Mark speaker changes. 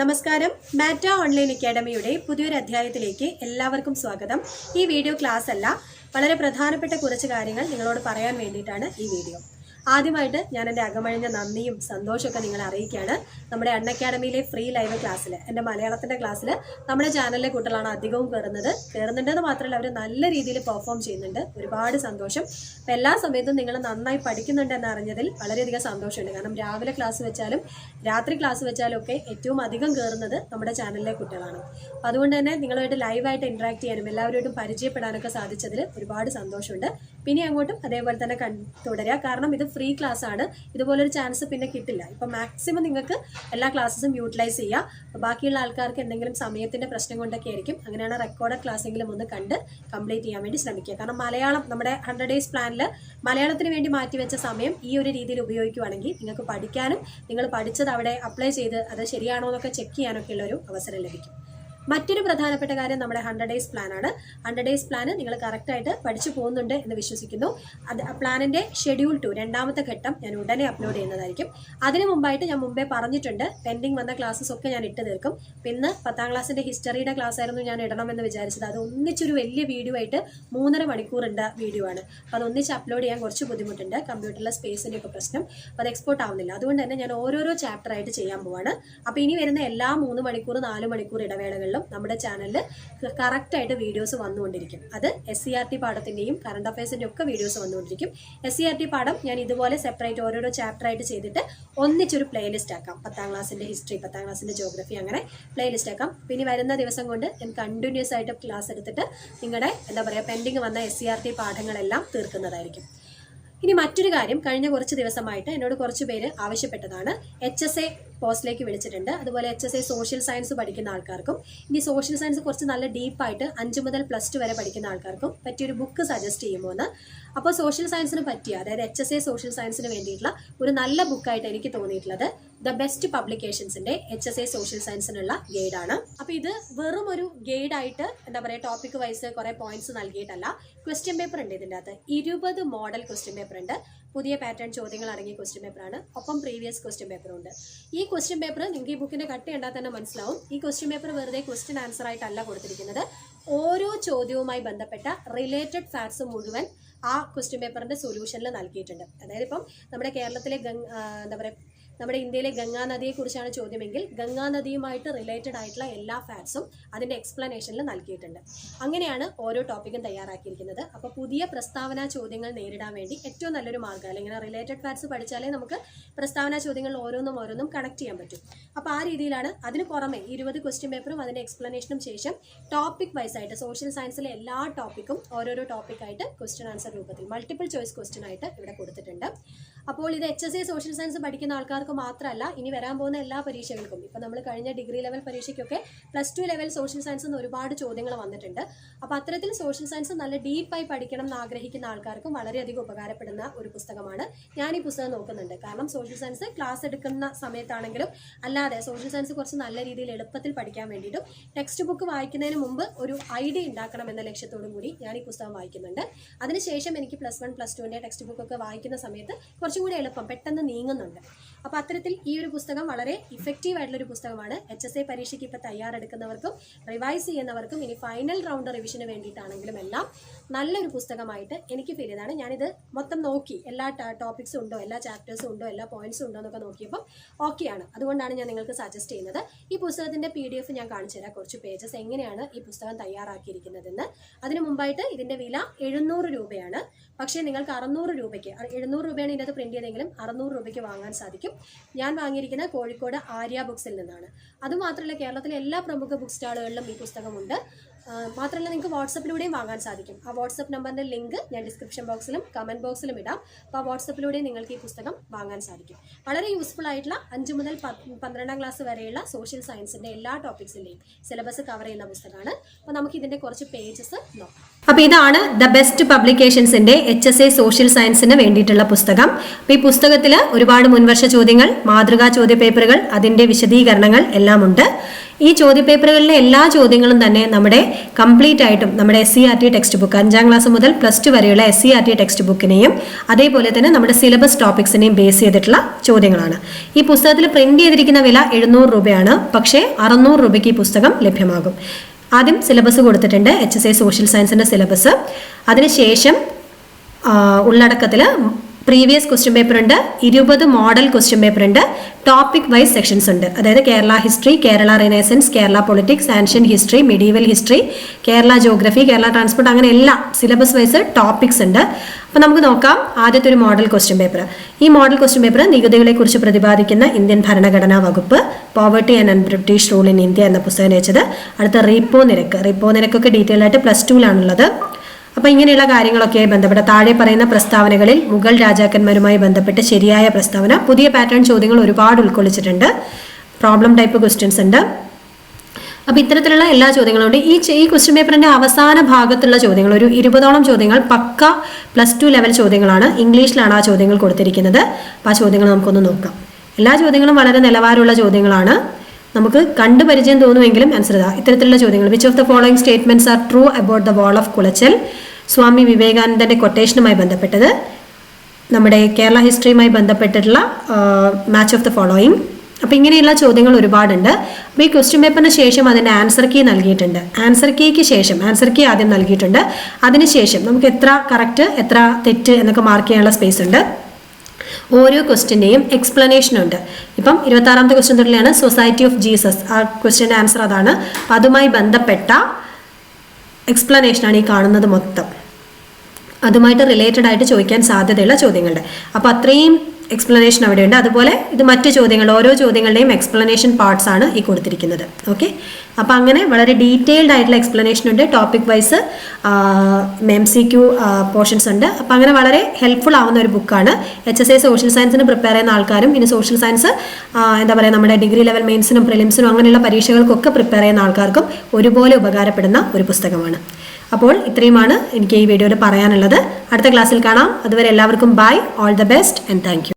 Speaker 1: നമസ്കാരം. മാറ്റ ഓൺലൈൻ അക്കാഡമിയുടെ പുതിയൊരു അധ്യായത്തിലേക്ക് എല്ലാവർക്കും സ്വാഗതം. ഈ വീഡിയോ ക്ലാസ് അല്ല വളരെ പ്രധാനപ്പെട്ട കുറച്ച് കാര്യങ്ങൾ നിങ്ങളോട് പറയാൻ വേണ്ടിയിട്ടാണ് ഈ വീഡിയോ. ആദ്യമായിട്ട് ഞാൻ എന്റെ അകമഴിഞ്ഞ നന്ദിയും സന്തോഷമൊക്കെ നിങ്ങളെ അറിയിക്കുകയാണ്. നമ്മുടെ അൺ അക്കാഡമിയിലെ ഫ്രീ ലൈവ് ക്ലാസ്സിൽ എന്റെ മലയാളത്തിന്റെ ക്ലാസ്സിൽ നമ്മുടെ ചാനലിലെ കുട്ടികളാണ് അധികവും കയറുന്നത് കയറുന്നുണ്ടെന്ന് മാത്രമല്ല അവർ നല്ല രീതിയിൽ പെർഫോം ചെയ്യുന്നുണ്ട്. ഒരുപാട് സന്തോഷം. അപ്പോൾ എല്ലാ സമയത്തും നിങ്ങൾ നന്നായി പഠിക്കുന്നുണ്ടെന്ന് അറിഞ്ഞതിൽ വളരെയധികം സന്തോഷമുണ്ട്. കാരണം രാവിലെ ക്ലാസ് വെച്ചാലും രാത്രി ക്ലാസ് വെച്ചാലും ഒക്കെ ഏറ്റവും അധികം കയറുന്നത് നമ്മുടെ ചാനലിലെ കുട്ടികളാണ്. അപ്പോൾ അതുകൊണ്ട് തന്നെ നിങ്ങളുമായിട്ട് ലൈവായിട്ട് ഇൻട്രാക്ട് ചെയ്യാനും എല്ലാവരുമായിട്ടും പരിചയപ്പെടാനൊക്കെ സാധിച്ചതിൽ ഒരുപാട് സന്തോഷമുണ്ട്. പിന്നെ അങ്ങോട്ടും അതേപോലെ തന്നെ കൺ തുടരുക കാരണം ഇത് ഫ്രീ ക്ലാസ് ആണ്. ഇതുപോലൊരു ചാൻസ് പിന്നെ കിട്ടില്ല. ഇപ്പം മാക്സിമം നിങ്ങൾക്ക് എല്ലാ ക്ലാസ്സും യൂട്ടിലൈസ് ചെയ്യുക ബാക്കിയുള്ള ആൾക്കാർക്ക് എന്തെങ്കിലും സമയത്തിന്റെ പ്രശ്നം കൊണ്ടൊക്കെ ആയിരിക്കും. അങ്ങനെയാണ് റെക്കോർഡഡ് ക്ലാസ്സെങ്കിലും ഒന്ന് കണ്ട് കംപ്ലീറ്റ് ചെയ്യാൻ വേണ്ടി ശ്രമിക്കുക. കാരണം മലയാളം നമ്മുടെ ഹൺഡ്രഡ് ഡേയ്സ് പ്ലാനിൽ മലയാളത്തിന് വേണ്ടി മാറ്റിവെച്ച സമയം ഈ ഒരു രീതിയിൽ ഉപയോഗിക്കുകയാണെങ്കിൽ നിങ്ങൾക്ക് പഠിക്കാനും നിങ്ങൾ പഠിച്ചത് അവിടെ അപ്ലൈ ചെയ്ത് അത് ശരിയാണോ എന്നൊക്കെ ചെക്ക് ചെയ്യാനൊക്കെ ഉള്ള ഒരു അവസരം ലഭിക്കും. മറ്റൊരു പ്രധാനപ്പെട്ട കാര്യം നമ്മുടെ ഹൺഡ്രഡ് ഡേയ്സ് പ്ലാനാണ് ഹൺഡ്രഡ് ഡേയ്സ് പ്ലാൻ നിങ്ങൾ കറക്റ്റായിട്ട് പഠിച്ചു പോകുന്നുണ്ട് എന്ന് വിശ്വസിക്കുന്നു. അത് പ്ലാനിന്റെ ഷെഡ്യൂൾ ടു രണ്ടാമത്തെ ഘട്ടം ഞാൻ ഉടനെ അപ്ലോഡ് ചെയ്യുന്നതായിരിക്കും. അതിന് മുമ്പായിട്ട് ഞാൻ മുമ്പേ പറഞ്ഞിട്ടുണ്ട് പെൻഡിങ് വന്ന ക്ലാസ്സസ് ഒക്കെ ഞാൻ ഇട്ട് തീർക്കും. പിന്നെ പത്താം ക്ലാസ്സിന്റെ ഹിസ്റ്ററിയുടെ ക്ലാസ് ആയിരുന്നു ഞാൻ ഇടണമെന്ന് വിചാരിച്ചത്. അത് ഒന്നിച്ചൊരു വലിയ വീഡിയോ ആയിട്ട് മൂന്നര മണിക്കൂറിന്റെ വീഡിയോ ആണ്. അപ്പോൾ അത് ഒന്നിച്ച് അപ്ലോഡ് ചെയ്യാൻ കുറച്ച് ബുദ്ധിമുട്ടുണ്ട്. കമ്പ്യൂട്ടറിലെ സ്പേസിന്റെ ഒക്കെ പ്രശ്നം. അത് എക്സ്പോർട്ട് ആവുന്നില്ല. അതുകൊണ്ട് തന്നെ ഞാൻ ഓരോരോ ചാപ്റ്റർ ആയിട്ട് ചെയ്യാൻ പോവാണ്. അപ്പോൾ ഇനി വരുന്ന എല്ലാ മൂന്ന് മണിക്കൂർ നാല് മണിക്കൂർ ഇടവേളകളിലും നമ്മുടെ ചാനലിൽ കറക്റ്റായിട്ട് വീഡിയോസ് വന്നുകൊണ്ടിരിക്കും. അത് എസ് സി ആർ ടി പാഠത്തിന്റെയും കറണ്ട് അഫയേഴ്സിന്റെ ഒക്കെ വീഡിയോസ് വന്നുകൊണ്ടിരിക്കും. എസ് സി ആർ ടി പാഠം ഞാൻ ഇതുപോലെ സെപ്പറേറ്റ് ഓരോരോ ചാപ്റ്റർ ആയിട്ട് ചെയ്തിട്ട് ഒന്നിച്ചൊരു പ്ലേലിസ്റ്റ് ആക്കാം. പത്താം ക്ലാസ്സിന്റെ ഹിസ്റ്ററി പത്താം ക്ലാസ്സിന്റെ ജോഗ്രഫി അങ്ങനെ പ്ലേലിസ്റ്റ് ആക്കാം. പിന്നെ വരുന്ന ദിവസം കൊണ്ട് ഞാൻ കണ്ടിന്യൂസ് ആയിട്ട് ക്ലാസ് എടുത്തിട്ട് നിങ്ങളുടെ എന്താ പറയുക പെൻഡിങ് വന്ന എസ് സി ആർ ടി പാഠങ്ങളെല്ലാം തീർക്കുന്നതായിരിക്കും. ഇനി മറ്റൊരു കാര്യം കഴിഞ്ഞ കുറച്ച് ദിവസമായിട്ട് എന്നോട് കുറച്ച് പേര് ആവശ്യപ്പെട്ടതാണ്. എച്ച് എസ് എ പോസ്റ്റിലേക്ക് വിളിച്ചിട്ടുണ്ട്. അതുപോലെ H S I social science പഠിക്കുന്ന ആൾക്കാർക്കും ഇനി സോഷ്യൽ സയൻസ് കുറച്ച് നല്ല ഡീപ്പായിട്ട് അഞ്ച് മുതൽ പ്ലസ് ടു വരെ പഠിക്കുന്ന ആൾക്കാർക്കും പറ്റിയൊരു ബുക്ക് സജസ്റ്റ് ചെയ്യുമോ എന്ന് അപ്പോൾ സോഷ്യൽ സയൻസിന് പറ്റിയ അതായത് എച്ച് എസ് ഐ സോഷ്യൽ സയൻസിന് വേണ്ടിയിട്ടുള്ള ഒരു നല്ല ബുക്കായിട്ട് എനിക്ക് തോന്നിയിട്ടുള്ളത് ദ ബെസ്റ്റ് പബ്ലിക്കേഷൻസിന്റെ എച്ച് എസ് ഐ സോഷ്യൽ സയൻസിനുള്ള ഗൈഡാണ് അപ്പോൾ ഇത് വെറും ഒരു ഗൈഡായിട്ട് എന്താ പറയുക ടോപ്പിക് വൈസ് കുറേ പോയിന്റ്സ് നൽകിയിട്ടല്ല ക്വസ്റ്റ്യൻ പേപ്പർ ഉണ്ട് ഇതിന്റെ അകത്ത്. ഇരുപത് മോഡൽ ക്വസ്റ്റ്യൻ പേപ്പർ ഉണ്ട്. പുതിയ പാറ്റേൺ ചോദ്യങ്ങൾ അടങ്ങിയ ക്വസ്റ്റ്യൻ പേപ്പറാണ് ഒപ്പം പ്രീവിയസ് ക്വസ്റ്റ്യൻ പേപ്പറും ഉണ്ട്. ഈ ക്വസ്റ്റ്യൻ പേപ്പർ നിങ്ങൾക്ക് ഈ ബുക്കിന്റെ കട്ട് കണ്ടാൽ തന്നെ മനസ്സിലാവും. ഈ ക്വസ്റ്റ്യൻ പേപ്പർ വെറുതെ ക്വസ്റ്റ്യൻ ആൻസർ ആയിട്ടല്ല കൊടുത്തിരിക്കുന്നത്. ഓരോ ചോദ്യവുമായി ബന്ധപ്പെട്ട റിലേറ്റഡ് ഫാക്ട്സ് മുഴുവൻ ആ ക്വസ്റ്റ്യൻ പേപ്പറിന്റെ സൊല്യൂഷനിൽ നൽകിയിട്ടുണ്ട്. അതായത് ഇപ്പം നമ്മുടെ കേരളത്തിലെ എന്താ പറയുക നമ്മുടെ ഇന്ത്യയിലെ ഗംഗാ നദിയെക്കുറിച്ചാണ് ചോദ്യമെങ്കിൽ ഗംഗാ നദിയുമായിട്ട് റിലേറ്റഡ് ആയിട്ടുള്ള എല്ലാ ഫാക്ട്സും അതിന്റെ എക്സ്പ്ലനേഷനിൽ നൽകിയിട്ടുണ്ട്. അങ്ങനെയാണ് ഓരോ ടോപ്പിക്കും തയ്യാറാക്കിയിരിക്കുന്നത്. അപ്പോൾ പുതിയ പ്രസ്താവന ചോദ്യങ്ങൾ നേരിടാൻ വേണ്ടി ഏറ്റവും നല്ലൊരു മാർഗം അല്ലെങ്കിൽ റിലേറ്റഡ് ഫാക്ട്സ് പഠിച്ചാലേ നമുക്ക് പ്രസ്താവന ചോദ്യങ്ങൾ ഓരോന്നും ഓരോന്നും കണക്ട് ചെയ്യാൻ പറ്റും. അപ്പോൾ ആ രീതിയിലാണ് അതിന് പുറമെ ഇരുപത് ക്വസ്റ്റ്യൻ പേപ്പറും അതിന്റെ എക്സ്പ്ലനേഷനും ശേഷം ടോപ്പിക് വൈസ് ആയിട്ട് സോഷ്യൽ സയൻസിലെ എല്ലാ ടോപ്പിക്കും ഓരോരോ ടോപ്പിക്കായിട്ട് ക്വസ്റ്റ്യൻ ആൻസർ രൂപത്തിൽ മൾട്ടിപ്പിൾ ചോയ്സ് ക്വസ്റ്റ്യൻ ആയിട്ട് ഇവിടെ കൊടുത്തിട്ടുണ്ട്. അപ്പോൾ ഇത് എച്ച് എസ് സോഷ്യൽ സയൻസ് പഠിക്കുന്ന ആൾക്കാർക്ക് മാത്രമല്ല ഇനി വരാൻ പോകുന്ന എല്ലാ പരീക്ഷകൾക്കും. ഇപ്പോൾ നമ്മൾ കഴിഞ്ഞ degree level പരീക്ഷയ്ക്കൊക്കെ plus two level social science എന്ന് ഒരുപാട് ചോദ്യങ്ങൾ വന്നിട്ടുണ്ട്. അപ്പോൾ അത്തരത്തിൽ സോഷ്യൽ സയൻസ് നല്ല ഡീപ്പായി പഠിക്കണം എന്ന് ആഗ്രഹിക്കുന്ന ആൾക്കാർക്കും വളരെയധികം ഉപകാരപ്പെടുന്ന ഒരു പുസ്തകമാണ് ഞാൻ ഈ പുസ്തകം നോക്കുന്നുണ്ട്. കാരണം സോഷ്യൽ സയൻസ് ക്ലാസ് എടുക്കുന്ന സമയത്താണെങ്കിലും അല്ലാതെ സോഷ്യൽ സയൻസ് കുറച്ച് നല്ല രീതിയിൽ എളുപ്പത്തിൽ പഠിക്കാൻ വേണ്ടിയിട്ടും ടെക്സ്റ്റ് ബുക്ക് വായിക്കുന്നതിന് മുമ്പ് ഒരു ഐഡിയ ഉണ്ടാക്കണം എന്ന ലക്ഷ്യത്തോടും കൂടി ഞാൻ ഈ പുസ്തകം വായിക്കുന്നുണ്ട്. അതിനുശേഷം എനിക്ക് പ്ലസ് വൺ പ്ലസ് ടുവിന്റെ ടെക്സ്റ്റ് ബുക്കൊക്കെ വായിക്കുന്ന സമയത്ത് കുറച്ചും കൂടി എളുപ്പം പെട്ടെന്ന് നീങ്ങുന്നുണ്ട്. അപ്പോൾ അത്തരത്തിൽ ഈ ഒരു പുസ്തകം വളരെ ഇഫക്റ്റീവ് ആയിട്ടുള്ള ഒരു പുസ്തകമാണ്. എച്ച് എസ് എ പരീക്ഷയ്ക്ക് ഇപ്പോൾ തയ്യാറെടുക്കുന്നവർക്കും റിവൈസ് ചെയ്യുന്നവർക്കും ഇനി ഫൈനൽ റൗണ്ട് റിവിഷന് വേണ്ടിയിട്ടാണെങ്കിലും എല്ലാം നല്ലൊരു പുസ്തകമായിട്ട് എനിക്ക് ഫീൽ ചെയ്താണ്. ഞാനിത് മൊത്തം നോക്കി എല്ലാ ടോപ്പിക്സും ഉണ്ടോ എല്ലാ ചാപ്റ്റേഴ്സും ഉണ്ടോ എല്ലാ പോയിന്റ്സും ഉണ്ടോ എന്നൊക്കെ നോക്കിയപ്പോൾ ഓക്കെയാണ് അതുകൊണ്ടാണ് ഞാൻ നിങ്ങൾക്ക് സജസ്റ്റ് ചെയ്യുന്നത്. ഈ പുസ്തകത്തിന്റെ പി ഞാൻ കാണിച്ചു തരാം. കുറച്ച് പേജസ് എങ്ങനെയാണ് ഈ പുസ്തകം തയ്യാറാക്കിയിരിക്കുന്നതെന്ന്. അതിന് മുമ്പായിട്ട് ഇതിന്റെ വില എഴുന്നൂറ് രൂപയാണ്. പക്ഷേ നിങ്ങൾക്ക് അറുന്നൂറ് രൂപയ്ക്ക് എഴുന്നൂറ് രൂപയാണ് ഇതിനകത്ത് പ്രിന്റ് ചെയ്തെങ്കിലും അറുന്നൂറ് രൂപയ്ക്ക് വാങ്ങാൻ സാധിക്കും. ഞാൻ വാങ്ങിയിരിക്കുന്നത് കോഴിക്കോട് ആര്യ ബുക്സിൽ നിന്നാണ്. അതുമാത്രമല്ല കേരളത്തിലെ എല്ലാ പ്രമുഖ ബുക്ക് സ്റ്റാളുകളിലും ഈ പുസ്തകമുണ്ട്. മാത്രമല്ല നിങ്ങൾക്ക് വാട്സപ്പിലൂടെയും വാങ്ങാൻ സാധിക്കും. ആ വാട്സപ്പ് നമ്പറിന്റെ ലിങ്ക് ഞാൻ ഡിസ്ക്രിപ്ഷൻ ബോക്സിലും കമന്റ് ബോക്സിലും ഇടാം. അപ്പോൾ ആ വാട്സപ്പിലൂടെയും നിങ്ങൾക്ക് ഈ പുസ്തകം വാങ്ങാൻ സാധിക്കും. വളരെ യൂസ്ഫുൾ ആയിട്ടുള്ള അഞ്ച് മുതൽ പന്ത്രണ്ടാം ക്ലാസ് വരെയുള്ള സോഷ്യൽ സയൻസിന്റെ എല്ലാ ടോപ്പിക്സിന്റെയും സിലബസ് കവർ ചെയ്യുന്ന പുസ്തകമാണ്. അപ്പോൾ നമുക്ക് ഇതിന്റെ കുറച്ച് പേജസ് നോക്കാം. അപ്പോൾ ഇതാണ് ദ ബെസ്റ്റ് പബ്ലിക്കേഷൻസിന്റെ എച്ച് എസ് എ സോഷ്യൽ സയൻസിന് വേണ്ടിയിട്ടുള്ള പുസ്തകം. അപ്പോൾ ഈ പുസ്തകത്തിൽ ഒരുപാട് മുൻവർഷ ചോദ്യങ്ങൾ മാതൃകാ ചോദ്യ പേപ്പറുകൾ അതിന്റെ വിശദീകരണങ്ങൾ എല്ലാം ഉണ്ട് ഈ ചോദ്യപേപ്പറുകളിലെ എല്ലാ ചോദ്യങ്ങളും തന്നെ നമ്മുടെ കംപ്ലീറ്റ് ആയിട്ടും നമ്മുടെ S C R T text book അഞ്ചാം ക്ലാസ് മുതൽ പ്ലസ് ടു വരെയുള്ള S C R T text ബുക്കിനെയും അതേപോലെ തന്നെ നമ്മുടെ സിലബസ് ടോപ്പിക്സിനെയും ബേസ് ചെയ്തിട്ടുള്ള ചോദ്യങ്ങളാണ്. ഈ പുസ്തകത്തിൽ പ്രിന്റ് ചെയ്തിരിക്കുന്ന വില എഴുന്നൂറ് രൂപയാണ്. പക്ഷേ അറുന്നൂറ് രൂപയ്ക്ക് ഈ പുസ്തകം ലഭ്യമാകും. ആദ്യം സിലബസ് കൊടുത്തിട്ടുണ്ട് എച്ച് എസ് ഐ സോഷ്യൽ സയൻസിന്റെ സിലബസ് അതിനുശേഷം ഉള്ളടക്കത്തിൽ പ്രീവിയസ് ക്വസ്റ്റ്യൻ പേപ്പർ ഉണ്ട് ഇരുപത് മോഡൽ ക്വസ്റ്റ്യൻ പേപ്പർ ഉണ്ട് ടോപ്പിക് വൈസ് സെക്ഷൻസ് ഉണ്ട്. അതായത് Kerala history Kerala renaissance Kerala politics ancient history medieval history Kerala geography Kerala transport അങ്ങനെ എല്ലാ സിലബസ് വൈസ് ടോപ്പിക്സ് ഉണ്ട്. അപ്പോൾ നമുക്ക് നോക്കാം ആദ്യത്തെ ഒരു മോഡൽ ക്വസ്റ്റ്യൻ പേപ്പർ ഈ മോഡൽ ക്വസ്റ്റ്യൻ പേപ്പർ നികുതികളെ കുറിച്ച് പ്രതിപാദിക്കുന്ന ഇന്ത്യൻ ഭരണഘടനാ വകുപ്പ് poverty and British rule in India എന്ന പുസ്തകം രചിച്ചത്. അടുത്ത റീപ്പോ നിരക്ക്. റീപ്പോ നിരക്കൊക്കെ ഡീറ്റെയിൽ ആയിട്ട് പ്ലസ് ടുവിലാണുള്ളത് അപ്പൊ ഇങ്ങനെയുള്ള കാര്യങ്ങളൊക്കെ ബന്ധപ്പെട്ട താഴെ പറയുന്ന പ്രസ്താവനകളിൽ മുഗൾ രാജാക്കന്മാരുമായി ബന്ധപ്പെട്ട് ശരിയായ പ്രസ്താവന പുതിയ പാറ്റേൺ ചോദ്യങ്ങൾ ഒരുപാട് ഉൾക്കൊള്ളിച്ചിട്ടുണ്ട്. പ്രോബ്ലം ടൈപ്പ് ക്വസ്റ്റ്യൻസ് ഉണ്ട്. അപ്പൊ ഇത്തരത്തിലുള്ള എല്ലാ ചോദ്യങ്ങളും ഉണ്ട്. ഈ ഈ ക്വസ്റ്റ്യൻ പേപ്പറിന്റെ അവസാന ഭാഗത്തുള്ള ചോദ്യങ്ങൾ ഒരു ഇരുപതോളം ചോദ്യങ്ങൾ പക്ക പ്ലസ് ടു ലെവൽ ചോദ്യങ്ങളാണ് ഇംഗ്ലീഷിലാണ് ആ ചോദ്യങ്ങൾ കൊടുത്തിരിക്കുന്നത്. അപ്പൊ ആ ചോദ്യങ്ങൾ നമുക്കൊന്ന് നോക്കാം. എല്ലാ ചോദ്യങ്ങളും വളരെ നിലവാരമുള്ള ചോദ്യങ്ങളാണ്. നമുക്ക് കണ്ടു പരിചയം തോന്നുമെങ്കിലും ആൻസർ ഇതാ. ഇത്തരത്തിലുള്ള ചോദ്യങ്ങൾ. Which of the following statements are true about the wall of Kulachal Swami വിവേകാനന്ദന്റെ കൊട്ടേഷനുമായി ബന്ധപ്പെട്ടത്. നമ്മുടെ കേരള ഹിസ്റ്ററിയുമായി ബന്ധപ്പെട്ടിട്ടുള്ള മാച്ച് ഓഫ് ദ ഫോളോയിങ് അപ്പം ഇങ്ങനെയുള്ള ചോദ്യങ്ങൾ ഒരുപാടുണ്ട്. അപ്പോൾ ഈ ക്വസ്റ്റ്യൻ പേപ്പറിന് ശേഷം അതിന്റെ ആൻസർ കീ നൽകിയിട്ടുണ്ട്. ആൻസർ കീക്ക് ശേഷം ആൻസർ കീ ആദ്യം നൽകിയിട്ടുണ്ട്. അതിനുശേഷം നമുക്ക് എത്ര കറക്റ്റ് എത്ര തെറ്റ് എന്നൊക്കെ മാർക്ക് ചെയ്യാനുള്ള സ്പേസ് ഉണ്ട്. ഓരോ ക്വസ്റ്റിന്റെയും എക്സ്പ്ലനേഷൻ ഉണ്ട്. ഇപ്പം ഇരുപത്താറാമത്തെ ക്വസ്റ്റ്യൻ തൊട്ടിലാണ് സൊസൈറ്റി ഓഫ് ജീസസ് ആ ക്വസ്റ്റ്യന്റെ ആൻസർ അതാണ്. അതുമായി ബന്ധപ്പെട്ട എക്സ്പ്ലനേഷനാണ് ഈ കാണുന്നത് മൊത്തം. അതുമായിട്ട് റിലേറ്റഡ് ആയിട്ട് ചോദിക്കാൻ സാധ്യതയുള്ള ചോദ്യങ്ങളുടെ. അപ്പോൾ അത്രയും എക്സ്പ്ലനേഷൻ അവിടെയുണ്ട്. അതുപോലെ ഇത് മറ്റ് ചോദ്യങ്ങൾ ഓരോ ചോദ്യങ്ങളുടെയും എക്സ്പ്ലനേഷൻ പാർട്സ് ആണ് ഈ കൊടുത്തിരിക്കുന്നത്. ഓക്കെ അപ്പോൾ അങ്ങനെ വളരെ ഡീറ്റെയിൽഡ് ആയിട്ടുള്ള എക്സ്പ്ലനേഷൻ ഉണ്ട്. Topic wise M C Q portions ഉണ്ട്. അപ്പോൾ അങ്ങനെ വളരെ ഹെൽപ്ഫുൾ ആവുന്ന ഒരു ബുക്കാണ് എച്ച് എസ് ഐ സോഷ്യൽ സയൻസിന് പ്രിപ്പയർ ചെയ്യുന്ന ആൾക്കാരും പിന്നെ സോഷ്യൽ സയൻസ് എന്താ പറയുക നമ്മുടെ ഡിഗ്രി ലെവൽ മെയിൻസിനും പ്രിലിംസിനും അങ്ങനെയുള്ള പരീക്ഷകൾക്കൊക്കെ പ്രിപ്പയർ ചെയ്യുന്ന ആൾക്കാർക്കും ഒരുപോലെ ഉപകാരപ്പെടുന്ന ഒരു പുസ്തകമാണ്. അപ്പോൾ ഇത്രയുമാണ് എനിക്ക് ഈ വീഡിയോയിൽ പറയാനുള്ളത്. അടുത്ത ക്ലാസ്സിൽ കാണാം. അതുവരെ എല്ലാവർക്കും bye all the best and thank